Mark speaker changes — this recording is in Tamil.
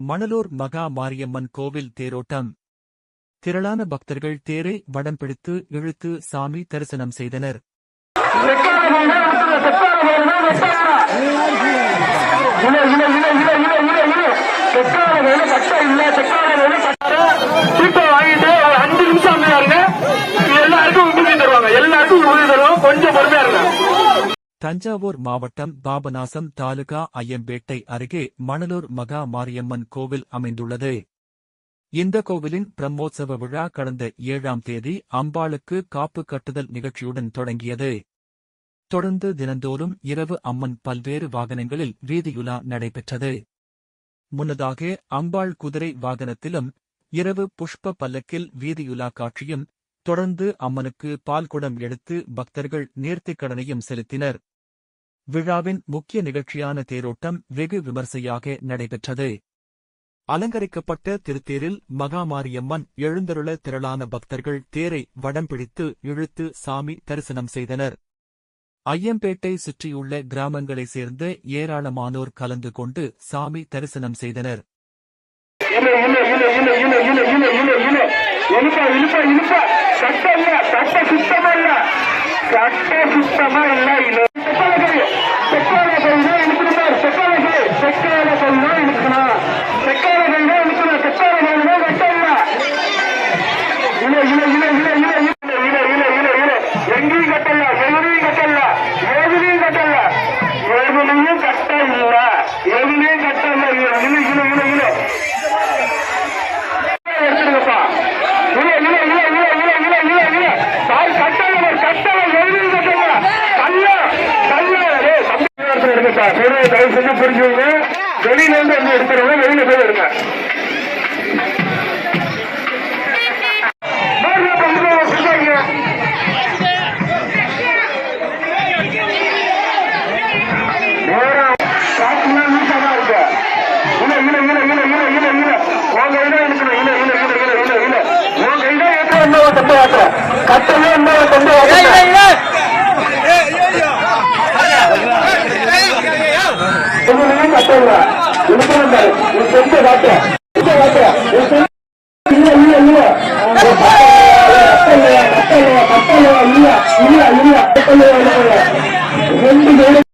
Speaker 1: மணலூர் மகா மாரியம்மன் கோவில் தேரோட்டம் திரளான பக்தர்கள் தேரை வடம் பிடித்து இழுத்து சாமி தரிசனம் செய்தனர்
Speaker 2: இல்லை இல்லை இல்லை இல்லை இல்லை இல்லை செக்கான வேலை கட்டம் இல்லை செக்கான வேலை
Speaker 1: தஞ்சாவூர் மாவட்டம் பாபநாசம் தாலுகா ஐயம்பேட்டை அருகே மணலூர் மகா மாரியம்மன் கோவில் அமைந்துள்ளது. இந்த கோவிலின் பிரம்மோற்சவ விழா கடந்த ஏழாம் தேதி அம்பாளுக்கு காப்பு கட்டுதல் நிகழ்ச்சியுடன் தொடங்கியது. தொடர்ந்து தினந்தோறும் இரவு அம்மன் பல்வேறு வாகனங்களில் வீதியுலா நடைபெற்றது. முன்னதாக அம்பாள் குதிரை வாகனத்திலும் இரவு புஷ்ப பல்லக்கில் வீதியுலா காட்சியும் தொடர்ந்து அம்மனுக்கு பால்குடம் எடுத்து பக்தர்கள் நேர்த்திக் கடனையும் செலுத்தினர். விழாவின் முக்கிய நிகழ்ச்சியான தேரோட்டம் வெகு விமர்சையாக நடைபெற்றது. அலங்கரிக்கப்பட்ட திருத்தேரில் மகாமாரியம்மன் எழுந்தருள திரளான பக்தர்கள் தேரை வடம் பிடித்து இழுத்து சாமி தரிசனம் செய்தனர். ஐயம்பேட்டை சுற்றியுள்ள கிராமங்களைச் சேர்ந்த ஏராளமானோர் கலந்து கொண்டு சாமி தரிசனம் செய்தனர்.
Speaker 2: இல்ல இல்ல. தயவு செஞ்சு புரிஞ்சுங்க வெளியில இருந்து வந்து எடுத்துருங்க வெளியில போய் எடுங்க கட்டவே என்ன என்ன கட்டல உனக்கு உன் சொந்த காட்டு சொந்த காட்டு உன் சொந்த இல்ல இல்ல இல்ல இல்ல இல்ல இல்ல